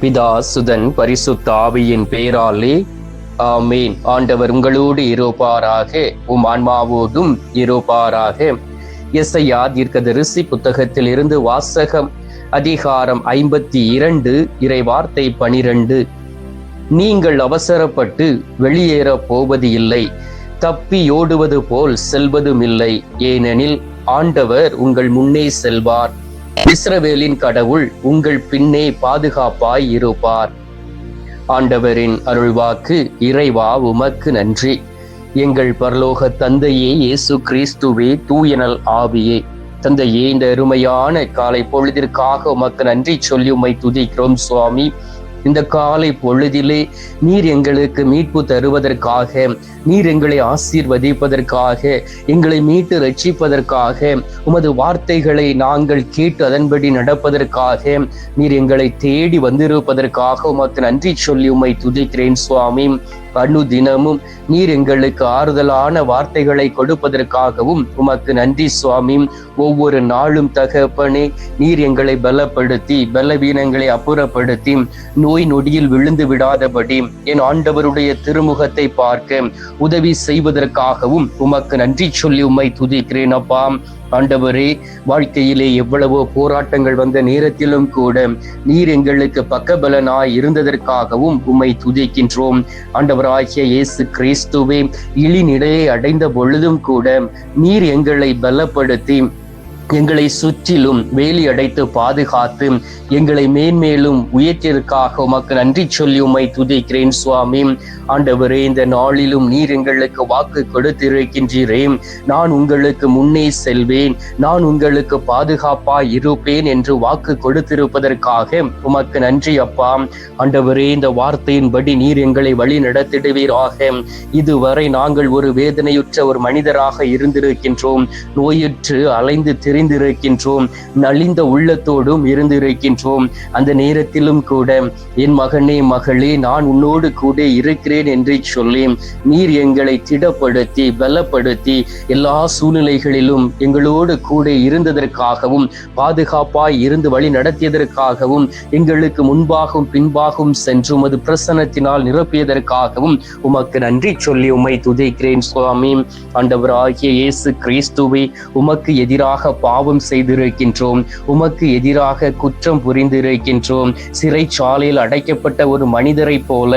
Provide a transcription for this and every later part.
பிதா சுதன் பரிசுத்த ஆவியின் பெயராலே ஆமேன். ஆண்டவர் உங்களோடு இருப்பாராக உம் ஆன்மாவோடும் இருப்பாராக. எஸ்ஐயா தீர்க்கதரிசி புத்தகத்தில் இருந்து வாசகம் அதிகாரம் ஐம்பத்தி இரண்டு இறைவார்த்தை பனிரெண்டு. நீங்கள் அவசரப்பட்டு வெளியேற போவது இல்லை தப்பி ஓடுவது போல் செல்வதும் இல்லை. ஏனெனில் ஆண்டவர் உங்கள் முன்னே செல்வார். இஸ்ரவேலின் கடவுள் உங்கள் பின்னே பாதுகாப்பாய் இருப்பார். ஆண்டவரின் அருள்வாக்கு இறைவா உமக்கு நன்றி. எங்கள் பரலோக தந்தையே இயேசு கிறிஸ்துவே தூயனல் ஆவியே. தந்தையே இந்த அருமையான காலை பொழுதிற்காக உமக்கு நன்றி சொல்லி உம்மை துதிக்கிறோம் சுவாமி. இந்த காலை பொழுதிலே நீர் எங்களுக்கு மீட்பு தருவதற்காக நீர் எங்களை ஆசீர்வதிப்பதற்காக எங்களை மீட்டு ரட்சிப்பதற்காக உமது வார்த்தைகளை நாங்கள் கேட்டு அதன்படி நடப்பதற்காக நீர் எங்களை தேடி வந்திருப்பதற்காக உமக்கு நன்றி சொல்லி உம்மை துதிக்கிறேன் சுவாமி. அணு தினமும் நீர் எங்களுக்கு ஆறுதலான வார்த்தைகளை கொடுப்பதற்காகவும் உமக்கு நன்றி சுவாமி. ஒவ்வொரு நாளும் தகப்பனே நீர் எங்களை பலப்படுத்தி பலவீனங்களை அப்புறப்படுத்தி நோய் நொடியில் விழுந்து விடாதபடி என் ஆண்டவருடைய திருமுகத்தை பார்க்க உதவி செய்வதற்காகவும் உமக்கு நன்றி சொல்லி உம்மை துதிக்கிறேன் அப்பா. ஆண்டவரே வாழ்க்கையிலே எவ்வளவோ போராட்டங்கள் வந்த நேரத்திலும் கூட நீர் எங்களுக்கு பக்கபலனாய் இருந்ததற்காகவும் உம்மை துதிக்கின்றோம். ஆண்டவராகிய இயேசு கிறிஸ்துவே இழிநிலையை அடைந்த பொழுதும் கூட நீர் எங்களை பலப்படுத்தி எங்களை சுற்றிலும் வேலி அடைத்து பாதுகாத்து எங்களை மேன்மேலும் உயர்த்தியதற்காக உமக்கு நன்றி சொல்லி உம்மை துதிக்கிறேன் சுவாமி. ஆண்டவரே இந்த நாளிலும் நீர் எங்களுக்கு வாக்கு கொடுத்திருக்கின்றீரே. நான் உங்களுக்கு முன்னே செல்வேன். நான் உங்களுக்கு பாதுகாப்பாய் இருப்பேன் என்று வாக்கு கொடுத்திருப்பதற்காக உமக்கு நன்றி அப்பா. ஆண்டவரே இந்த வார்த்தையின்படி நீர் எங்களை வழி நடத்திடுவீராக. இதுவரை நாங்கள் ஒரு வேதனையுற்ற ஒரு மனிதராக இருந்திருக்கின்றோம். நோயுற்று அலைந்து தெரிந்திருக்கின்றோம் நலிந்த உள்ளத்தோடும் இருந்திருக்கின்றோம். அந்த நேரத்திலும் கூட என் மகனே மகளே நான் உன்னோடு கூட இருக்கிறேன் என்று சொல்லி நீர் எங்களை திடப்படுத்தி பலப்படுத்தி எல்லா சூழ்நிலைகளிலும் எங்களோடு கூட இருந்ததற்காகவும் பாதுகாப்பாய் இருந்து வழி நடத்தியதற்காகவும் எங்களுக்கு முன்பாகவும் பின்பாகவும் சென்று உமது பிரசனத்தினால் நிரப்பியதற்காகவும் உமக்கு நன்றி சொல்லி உம்மை துதிக்கிறேன் சுவாமி. ஆண்டவராகிய இயேசு கிறிஸ்துவை உமக்கு எதிராக பாவம் செய்திருக்கின்றோம். உமக்கு எதிராக குற்றம் புரிந்திருக்கின்றோம். சிறைச்சாலையில் அடைக்கப்பட்ட ஒரு மனிதரை போல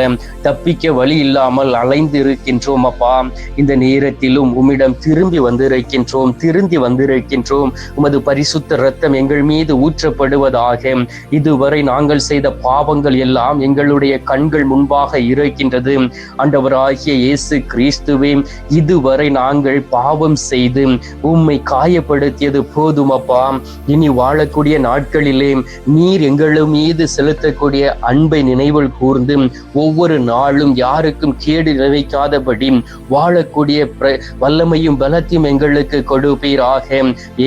தப்பிக்க வழி இல்லாமல் அலைந்து இருக்கின்றோம் அப்பா. இந்த நேரத்திலும் உம்மிடம் திரும்பி வந்திருக்கின்றோம் திருந்தி வந்திருக்கின்றோம். உமது பரிசுத்த ரத்தம் எங்கள் மீது ஊற்றப்படுவதாக. இதுவரை நாங்கள் செய்த பாவங்கள் எல்லாம் எங்களுடைய கண்கள் முன்பாக இருக்கின்றது. ஆண்டவராகிய இயேசு கிறிஸ்துவே இதுவரை நாங்கள் பாவம் செய்து உம்மை காயப்படுத்தியது போதும் அப்பா இனி வாழக்கூடிய நாட்களிலே நீர் எங்கள் மீது செலுத்தக்கூடிய அன்பை நினைவில் கூர்ந்து ஒவ்வொரு நாளும் யாருக்கும் கேடு நினைக்காதபடி வாழக்கூடிய வல்லமையும் பலத்தையும் எங்களுக்கு கொடுப்பீராக.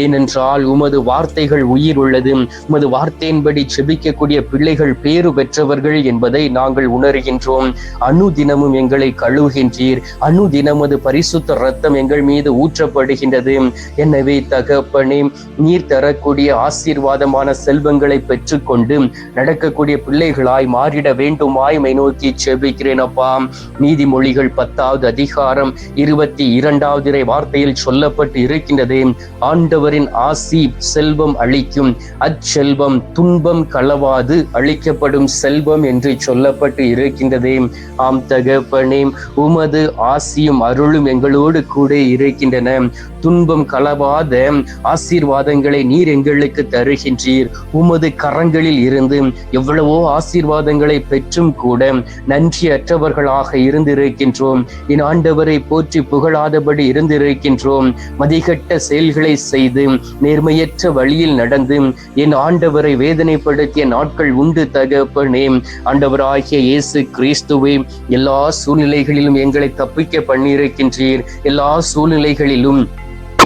ஏனென்றால் உமது வார்த்தைகள் உயிர் உள்ளது. உமது வார்த்தையின்படி செபிக்கக்கூடிய பிள்ளைகள் பேறு பெற்றவர்கள் என்பதை நாங்கள் உணர்கின்றோம். அணு தினமும் எங்களை கழுவுகின்றீர். அணு தினமது பரிசுத்த ரத்தம் எங்கள் மீது ஊற்றப்படுகின்றது. எனவே தகப்பனே நீர் தரக்கூடிய ஆசீர்வாதமான செல்வங்களை பெற்றுக்கொண்டு நடக்கக்கூடிய பிள்ளைகளாய் மாறிட வேண்டுமாய் மை நோக்கி செபிக்கிறேன் அப்பா. நீதிமொழிகள் பத்தாவது அதிகாரம் இருபத்தி இரண்டாவது வார்த்தையில் சொல்லப்பட்டு இருக்கின்றது. ஆண்டவரின் ஆசி செல்வம் அளிக்கும். அச்செல்வம் துன்பம் களவாது அளிக்கப்படும் செல்வம் என்று சொல்லப்பட்டு இருக்கின்றது. ஆம் தகப்பனே உமது ஆசியும் அருளும் எங்களோடு கூட இருக்கின்றன. துன்பம் களவாத ஆசீர்வாதங்களை நீர் எங்களுக்கு தருகின்றீர். உமது கரங்களில் இருந்து எவ்வளவோ ஆசீர்வாதங்களை பெற்றும் கூட நன்றியற்றவர்களாக இருந்திருக்கின்றோம். என் ஆண்டவரை போற்றி புகழாதபடி இருந்திருக்கின்றோம். மதிகட்ட செயல்களை செய்து நேர்மையற்ற வழியில் நடந்து என் ஆண்டவரை வேதனைப்படுத்திய நாட்கள் உண்டு தகப்பனே. ஆண்டவராகிய இயேசு கிறிஸ்துவே எல்லா சூழ்நிலைகளிலும் எங்களை தப்பிக்க பண்ணியிருக்கின்றீர். எல்லா சூழ்நிலைகளிலும்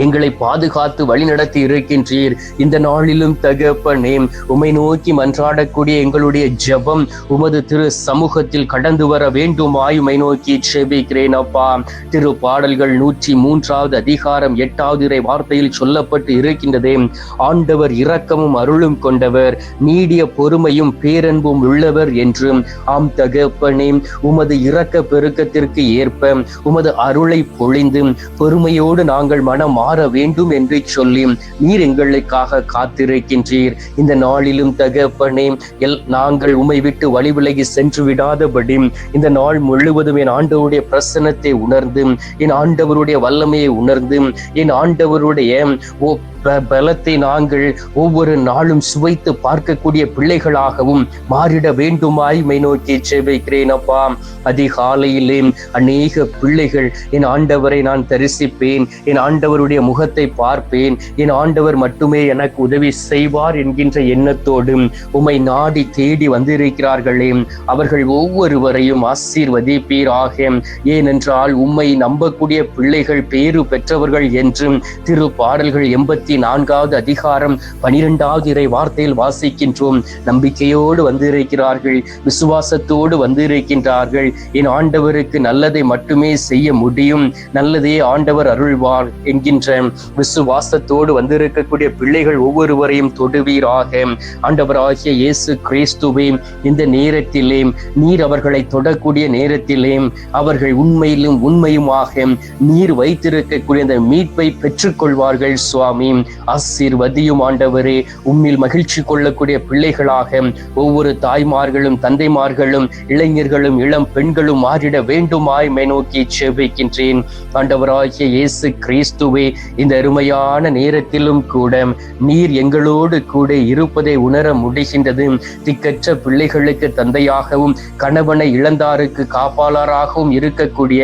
எங்களை பாதுகாத்து வழிநடத்தி இருக்கின்றீர். இந்த நாளிலும் தகப்பனே உமை நோக்கி மன்றாடக்கூடிய எங்களுடைய ஜெபம் உமது திரு சமூகத்தில் கடந்து வர வேண்டுமாய் உமை நோக்கி செபிக்கிறேன் அப்பா. திரு பாடல்கள் நூற்றி மூன்றாவது அதிகாரம் எட்டாவது இறை வார்த்தையில் சொல்லப்பட்டு இருக்கின்றதே. ஆண்டவர் இரக்கமும் அருளும் கொண்டவர் நீடிய பொறுமையும் பேரன்பும் உள்ளவர் என்றும். ஆம் தகப்பனே உமது இரக்க பெருக்கத்திற்கு ஏற்ப உமது அருளை பொழிந்து பொறுமையோடு நாங்கள் மனம் மாற வேண்டும் என்று சொல்லி நீர் எங்களுக்காக காத்திருக்கின்றீர். இந்த நாளிலும் தகப்பனே எல் நாங்கள் உமை விட்டு வழி விலகி சென்று விடாதபடி இந்த நாள் முழுவதும் என் ஆண்டவருடைய பிரசனத்தை உணர்ந்து என் ஆண்டவருடைய வல்லமையை உணர்ந்து என் ஆண்டவருடைய ஓ பலத்தை நாங்கள் ஒவ்வொரு நாளும் சுவைத்து பார்க்கக்கூடிய பிள்ளைகளாகவும் மாறிட வேண்டுமாய் மை நோக்கி செபிக்கிறேன் அப்பா. அதிகாலையிலே அநேக பிள்ளைகள் என் ஆண்டவரை நான் தரிசிப்பேன். என் ஆண்டவருடைய முகத்தை பார்ப்பேன். என் ஆண்டவர் மட்டுமே எனக்கு உதவி செய்வார் என்கின்ற எண்ணத்தோடும் உமை நாடி தேடி வந்திருக்கிறார்களே. அவர்கள் ஒவ்வொருவரையும் ஆசீர்வதிப்பீராக. ஏனென்றால் உம்மை நம்பக்கூடிய பிள்ளைகள் பேறு பெற்றவர்கள் என்றும் திரு பாடல்கள் எண்பத்தி நான்காவது அதிகாரம் பனிரெண்டாவது இறை வார்த்தையில் வாசிக்கின்றோம். நம்பிக்கையோடு வந்திருக்கிறார்கள் விசுவாசத்தோடு வந்திருக்கின்றார்கள். என் ஆண்டவருக்கு நல்லதை மட்டுமே செய்ய முடியும் நல்லதே ஆண்டவர் அருள்வார் என்கின்ற விசுவாசத்தோடு வந்திருக்கக்கூடிய பிள்ளைகள் ஒவ்வொருவரையும் தொடுவீராக. ஆண்டவராகிய இயேசு கிறிஸ்துவே இந்த நேரத்திலே நீர் அவர்களை தொடக்கூடிய நேரத்திலே அவர்கள் உண்மையிலும் உண்மையுமாக நீர் வைத்திருக்கக்கூடிய அந்த மீட்பை பெற்றுக்கொள்வார்கள் சுவாமி. ஆசீர்வதியும் ஆண்டவரே. உம்மில் மகிழ்ச்சி கொள்ளக்கூடிய பிள்ளைகளாக ஒவ்வொரு தாய்மார்களும் தந்தைமார்களும் இளைஞர்களும் இளம் பெண்களும் மாறிட வேண்டுமாய் மை நோக்கி செபிக்கின்றேன் ஆண்டவராகிய இயேசு கிறிஸ்துவே இந்த அருமையான நேரத்திலும் கூட நீர் எங்களோடு கூட இருப்பதை உணர முடிகின்றது. திக்கற்ற பிள்ளைகளுக்கு தந்தையாகவும் கணவனை இழந்தாருக்கு காப்பாளராகவும் இருக்கக்கூடிய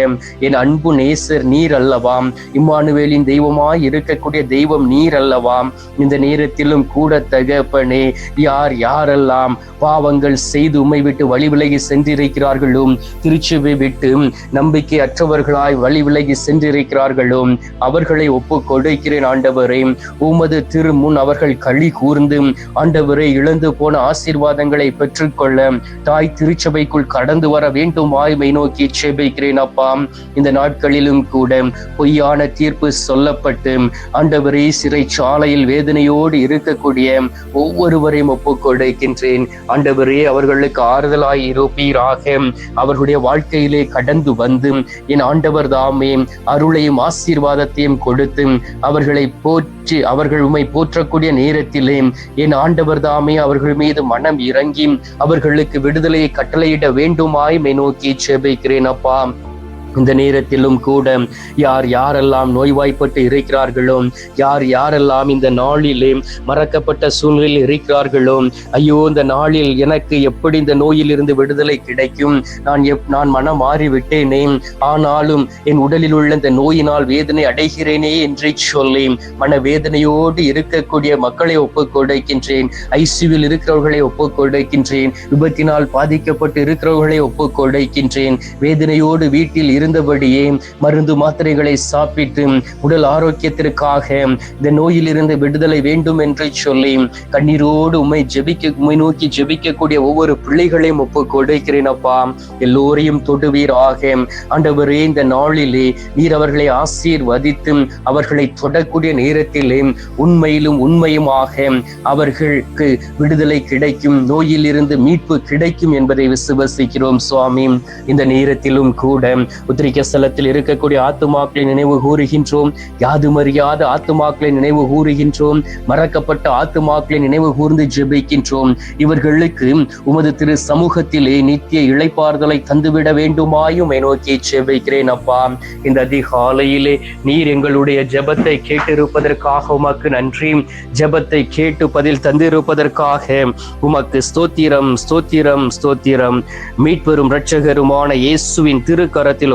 என் அன்பு நேசர் நீர் அல்லவாம் இம்மானுவேலின் தெய்வமாய் இருக்கக்கூடிய தெய்வம் நீ நீர் அல்லவாம் இந்த நேரத்திலும் கூட தகப்பனே யார் யாரெல்லாம் பாவங்கள் செய்து உம்மை விட்டு வழி விலகி சென்றிருக்கிறார்களோ திருச்சுவை விட்டு நம்பிக்கை அற்றவர்களாய் வழி விலகி சென்றிருக்கிறார்களோ அவர்களை ஒப்பு கொடுக்கிறேன் ஆண்டவரே. உமது திருமுன் அவர்கள் களி கூர்ந்து ஆண்டவரை இழந்து போன ஆசீர்வாதங்களை பெற்றுக்கொள்ள தாய் திருச்சபைக்குள் கடந்து வர வேண்டும் வாய்மை நோக்கி செபிக்கிறேன் அப்பா. இந்த நாட்களிலும் கூட பொய்யான தீர்ப்பு சொல்லப்பட்டு ஆண்டவரே சிறைச்சாலையில் வேதனையோடு இருக்கக்கூடிய ஒவ்வொருவரையும் ஒப்புக் கொடுக்கின்றேன் ஆண்டவரே அவர்களுக்கு ஆறுதலாய் இருப்பீராக. அவர்களுடைய வாழ்க்கையிலே கடந்து வந்து என் ஆண்டவர் தாமே அருளையும் ஆசீர்வாதத்தையும் கொடுத்து அவர்களை போற்றி அவர்கள் உண்மை போற்றக்கூடிய நேரத்திலே என் ஆண்டவர் தாமே அவர்கள் மீது மனம் இறங்கி அவர்களுக்கு விடுதலையை கட்டளையிட வேண்டுமாய் மை நோக்கி செபிக்கிறேன் அப்பா. இந்த நேரத்திலும் கூட யார் யாரெல்லாம் நோய்வாய்ப்பட்டு இருக்கிறார்களோ யார் யாரெல்லாம் இந்த நாளிலே மறக்கப்பட்ட சூழ்நிலையில் இருக்கிறார்களோ ஐயோ இந்த நாளில் எனக்கு எப்படி இந்த நோயிலிருந்து விடுதலை கிடைக்கும்? நான் எப் நான் மனம் மாறிவிட்டேனே. ஆனாலும் என் உடலில் உள்ள இந்த நோயினால் வேதனை அடைகிறேனே என்று சொல்லி மன வேதனையோடு இருக்கக்கூடிய மக்களை ஒப்புக்கொடுக்கின்றேன் ஐசியூவில் இருக்கிறவர்களை ஒப்புக்கொடுக்கின்றேன் விபத்தினால் பாதிக்கப்பட்டு இருக்கிறவர்களை ஒப்புக்கொடுக்கின்றேன் வேதனையோடு வீட்டில் இருந்தபடியே மருந்து மாத்திரைகளை சாப்பிட்டு உடல் ஆரோக்கியத்திற்காக இந்த நோயிலிருந்து விடுதலை வேண்டும் என்று சொல்லி கண்ணீரோடு உண்மை ஜெபிக்க உண்மை நோக்கி ஜெபிக்கக்கூடிய ஒவ்வொரு பிள்ளைகளையும் ஒப்பு கொடுக்கிறேன் அப்பா. எல்லோரையும் தொடுவீராக. ஆண்டவரே இந்த நாளிலே நீர் அவர்களை ஆசீர்வதித்து அவர்களை தொடக்கூடிய நேரத்திலே உண்மையிலும் உண்மையுமாக அவர்களுக்கு விடுதலை கிடைக்கும் நோயிலிருந்து மீட்பு கிடைக்கும் என்பதை விசுவசிக்கிறோம் சுவாமி. இந்த நேரத்திலும் கூட உத்திரிக்க ஸ்தலத்தில் இருக்கக்கூடிய ஆத்துமாக்களை நினைவு கூறுகின்றோம். யாதுமறியாத ஆத்துமாக்களை நினைவு கூறுகின்றோம். மறக்கப்பட்ட ஆத்துமாக்களை நினைவு கூர்ந்து ஜெபிக்கின்றோம். இவர்களுக்கு உமது திரு சமூகத்திலே நித்திய இழைப்பார்தலை தந்துவிட வேண்டுமாயும் நோக்கி ஜெபிக்கிறேன் அப்பா. இந்த அதிகாலையிலே நீர் எங்களுடைய ஜெபத்தை கேட்டிருப்பதற்காக உமக்கு நன்றி. ஜெபத்தை கேட்டு பதில் தந்திருப்பதற்காக உமக்கு ஸ்தோத்திரம் ஸ்தோத்திரம் ஸ்தோத்திரம். மீட்பெரும் இரட்சகருமான இயேசுவின் திருக்கரத்தில்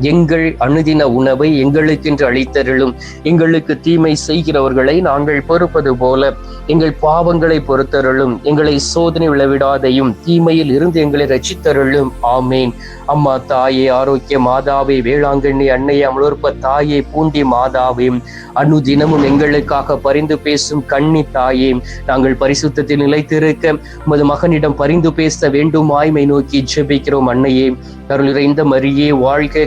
எங்கள் அனுதின உணவை எங்களுக்கென்று அளித்தருளும் எங்களுக்கு தீமை செய்கிறவர்களை நாங்கள் பொறுப்பது போல எங்கள் பாவங்களை பொறுத்தருளும் எங்களை சோதனை விளைவிடாதையும் தீமையில் இருந்து எங்களை ரச்சித்தருளும் ஆமேன். அம்மா தாயே ஆரோக்கிய மாதாவே வேளாங்கண்ணி அன்னையை அமலோற்ப தாயே பூண்டி மாதாவே அனுதினமும் எங்களுக்காக பரிந்து பேசும் கண்ணி தாயே நாங்கள் பரிசுத்தத்தில் நிலைத்திருக்க உமது மகனிடம் பரிந்து பேச வேண்டும் ஆய்மை நோக்கி ஜெபிக்கிறோம் அன்னையே. அருள் நிறைந்த மரியே வாழ்க